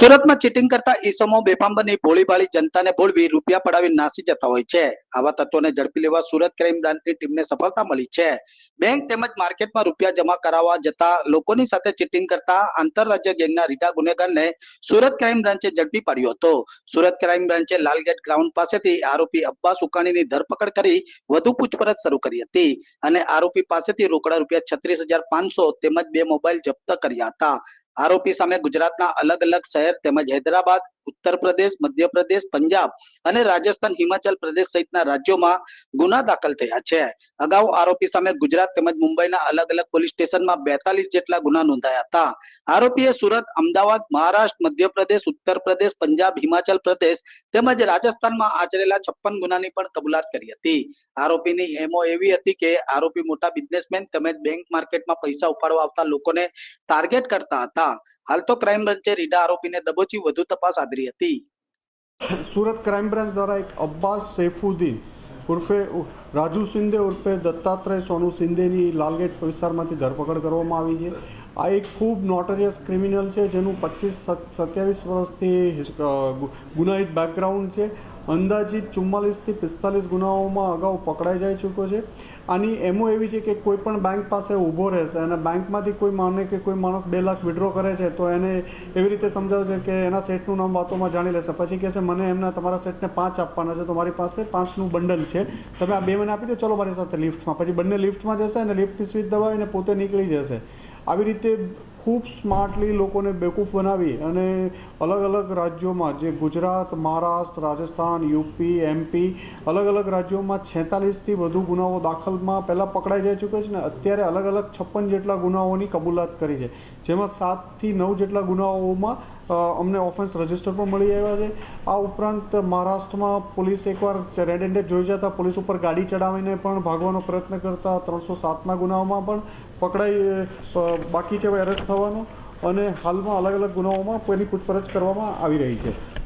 સુરતમાં ચીટિંગ કરતા ઈસમો બેફામ બની ભોળીભાળી જનતાને ભોળવી રૂપિયા પડાવી નાસી જતા હોય છે. આવા તત્વોને ઝડપી લેવા સુરત ક્રાઇમ બ્રાન્ચની ટીમને સફળતા મળી છે. બેંક તેમજ માર્કેટમાં રૂપિયા જમા કરાવવા જતા લોકોની સાથે ચીટિંગ કરતા આંતરરાજ્ય ગેંગના રીટા ગુનેગારને સુરત ક્રાઇમ બ્રાન્ચે ઝડપી પાડ્યો હતો. સુરત ક્રાઇમ બ્રાન્ચે લાલગેટ ગ્રાઉન્ડ પાસેથી આરોપી અબ્બાસ ઉકાણીની ધરપકડ કરી વધુ પૂછપરછ શરૂ કરી હતી અને આરોપી પાસેથી રોકડા રૂપિયા છત્રીસ હજાર પાંચસો તેમજ બે મોબાઈલ જપ્ત કર્યા હતા. આરોપી સામે ગુજરાતના અલગ અલગ શહેર તેમજ હૈદરાબાદ ઉત્તર પ્રદેશ મધ્યપ્રદેશ પંજાબ અને રાજસ્થાન, હિમાચલ પ્રદેશ સહિતના રાજ્યોમાં ગુના દાખલ થયા છે. અગાઉ આરોપી સામે ગુજરાત તેમજ મુંબઈના અલગ અલગ પોલીસ સ્ટેશનમાં બેતાલીસ જેટલા ગુના નોંધાયા હતા. આરોપીએ સુરત, અમદાવાદ, મહારાષ્ટ્ર મધ્યપ્રદેશ ઉત્તર પ્રદેશ, પંજાબ, હિમાચલ પ્રદેશ તેમજ રાજસ્થાનમાં આચરેલા છપ્પન ગુનાની પણ કબૂલાત કરી હતી. આરોપીની એમો એવી હતી કે આરોપી મોટા બિઝનેસમેન તેમજ બેંક માર્કેટમાં પૈસા ઉપાડવા આવતા લોકોને ટાર્ગેટ કરતા હતા. હાલ તો ક્રાઇમ બ્રાન્ચે રીડા આરોપીને દબોચી વધુ તપાસ આદરી હતી. સુરત ક્રાઇમ બ્રાન્ચ દ્વારા એક અબ્બાસ સૈફુદ્દીન ઉર્ફે રાજુ શિંદે ઉર્ફે દત્તાત્રેય સોનુ શિંદેની લાલગેટ વિસ્તારમાંથી ધરપકડ કરવામાં આવી છે. આ એક ખૂબ નોટરિયસ ક્રિમિનલ છે, જેનું પચીસ સત્યાવીસ વર્ષથી ગુનાહિત બેકગ્રાઉન્ડ છે. અંદાજિત ચુમ્માલીસથી પિસ્તાલીસ ગુનાઓમાં અગાઉ પકડાઈ જઈ ચૂક્યો છે. આની એમો એવી છે કે કોઈ પણ બેંક પાસે ઊભો રહેશે અને બેંકમાંથી કોઈ માને કે કોઈ માણસ બે લાખ વિડ્રો કરે છે, તો એને એવી રીતે સમજાવશે કે એના સેટનું નામ વાતોમાં જાણી લેશે. પછી કહેશે, મને એમના તમારા સેટને પાંચ આપવાના છે, તો મારી પાસે પાંચનું બંડલ છે. તમે આ બે મને આપી દો, ચલો મારી સાથે લિફ્ટમાં પછી બંને લિફ્ટમાં જશે અને લિફ્ટની સ્વિચ દબાવીને પોતે નીકળી જશે. આવી રીતે ખૂબ સ્માર્ટલી લોકોને બેકૂફ બનાવી અને અલગ અલગ રાજ્યોમાં જે ગુજરાત, મહારાષ્ટ્ર, રાજસ્થાન, યુપી, એમપી અલગ અલગ રાજ્યોમાં છેતાલીસથી વધુ ગુનાઓ દાખલમાં પહેલાં પકડાઈ જઈ ચૂક્યો છે ને અત્યારે અલગ અલગ છપ્પન જેટલા ગુનાઓની કબૂલાત કરી છે. જેમાં સાતથી નવ જેટલા ગુનાઓમાં અમને ઓફેન્સ રજિસ્ટર પણ મળી આવ્યા છે. આ ઉપરાંત મહારાષ્ટ્રમાં પોલીસ એકવાર રેડ હેન્ડેડ જોઈ જતા પોલીસ ઉપર ગાડી ચડાવીને પણ ભાગવાનો પ્રયત્ન કરતા ત્રણસો સાતના ગુનાઓમાં પણ પકડાઈ બાકી છે એરેસ્ટ થવાનો. અને હાલમાં અલગ અલગ ગુનાઓમાં કોઈની પૂછપરછ કરવામાં આવી રહી છે.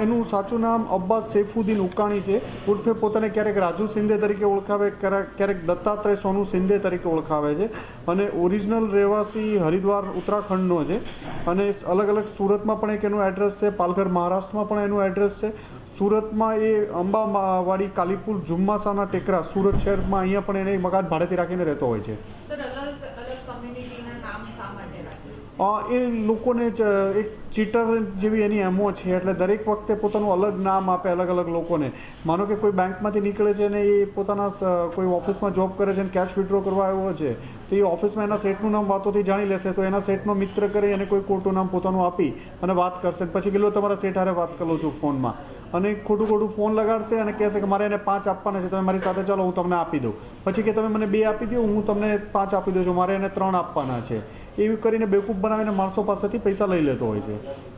એનું સાચું નામ અબ્બાસ સૈફુદ્દીન ઉકાણી છે. ઉર્ફે પોતાને ક્યારેક રાજુ સિંધે તરીકે ઓળખાવે ક્યારેક ક્યારેક દત્તાત્રેય સોનુ સિંધે તરીકે ઓળખાવે છે. અને ઓરિજિનલ રહેવાસી હરિદ્વાર ઉત્તરાખંડનો છે. અને અલગ અલગ સુરતમાં પણ એક એનું એડ્રેસ છે. પાલઘર મહારાષ્ટ્રમાં પણ એનું એડ્રેસ છે. સુરતમાં એ અંબાવાડી કાલીપુર જુમ્માસાના ટેકરા સુરત શહેરમાં અહીંયા પણ એને મકાન ભાડેથી રાખીને રહેતો હોય છે. એ લોકોને જ એક ચીટર જેવી એની એમો છે, એટલે દરેક વખતે પોતાનું અલગ નામ આપે અલગ અલગ લોકોને. માનો કે કોઈ બેંકમાંથી નીકળે છે ને એ પોતાના કોઈ ઓફિસમાં જોબ કરે છે અને કેશ વિડ્રો કરવા આવ્યો છે, તો એ ઓફિસમાં એના સેટનું નામ વાતોથી જાણી લેશે, તો એના સેટનો મિત્ર કરી અને કોઈ ખોટું નામ પોતાનું આપી અને વાત કરશે. પછી કેટલો તમારા સેટ હારે વાત કરું છું ફોનમાં. અને ખોટું ખોટું ફોન લગાડશે અને કહેશે કે મારે એને પાંચ આપવાના છે, તમે મારી સાથે ચાલો, હું તમને આપી દઉં. પછી કે તમે મને બે આપી દો, હું તમને પાંચ આપી દઉં છું, મારે એને ત્રણ આપવાના છે. એવી કરીને બેવકૂફ બનાવીને માણસો પાસેથી પૈસા લઈ લેતો હોય છે. Thank you.